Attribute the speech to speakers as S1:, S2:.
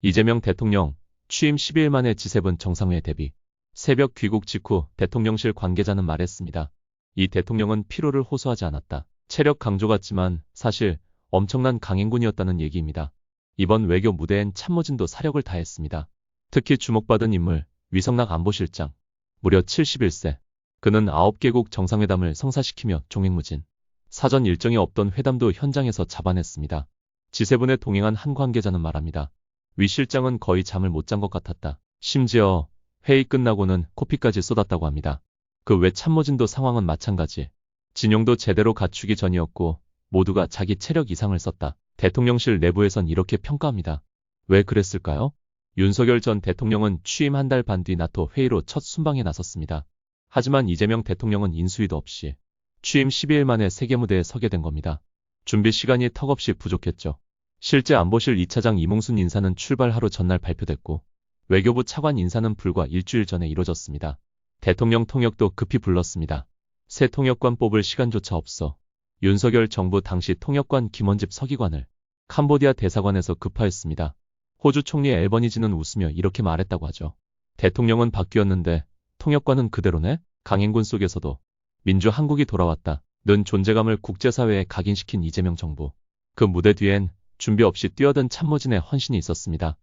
S1: 이재명 대통령 취임 12일 만에 G7 정상회 대비. 새벽 귀국 직후 대통령실 관계자는 말했습니다. 이 대통령은 피로를 호소하지 않았다. 체력 강조 같지만 사실 엄청난 강행군이었다는 얘기입니다. 이번 외교 무대엔 참모진도 사력을 다했습니다. 특히 주목받은 인물 위성락 안보실장. 무려 71세. 그는 9개국 정상회담을 성사시키며 종횡무진. 사전 일정이 없던 회담도 현장에서 잡아냈습니다. G7에 동행한 한 관계자는 말합니다. 위 실장은 거의 잠을 못 잔 것 같았다. 심지어 회의 끝나고는 코피까지 쏟았다고 합니다. 그 외 참모진도 상황은 마찬가지. 진용도 제대로 갖추기 전이었고 모두가 자기 체력 이상을 썼다. 대통령실 내부에선 이렇게 평가합니다. 왜 그랬을까요? 윤석열 전 대통령은 취임 한 달 반 뒤 나토 회의로 첫 순방에 나섰습니다. 하지만 이재명 대통령은 인수위도 없이 취임 12일 만에 세계 무대에 서게 된 겁니다. 준비 시간이 턱없이 부족했죠. 실제 안보실 2차장 이몽순 인사는 출발 하루 전날 발표됐고 외교부 차관 인사는 불과 일주일 전에 이뤄졌습니다. 대통령 통역도 급히 불렀습니다. 새 통역관 뽑을 시간조차 없어 윤석열 정부 당시 통역관 김원집 서기관을 캄보디아 대사관에서 급파했습니다. 호주 총리 앨버니지는 웃으며 이렇게 말했다고 하죠. 대통령은 바뀌었는데 통역관은 그대로네? 강행군 속에서도 민주 한국이 돌아왔다. 는 존재감을 국제사회에 각인시킨 이재명 정부. 그 무대 뒤엔 준비 없이 뛰어든 참모진의 헌신이 있었습니다.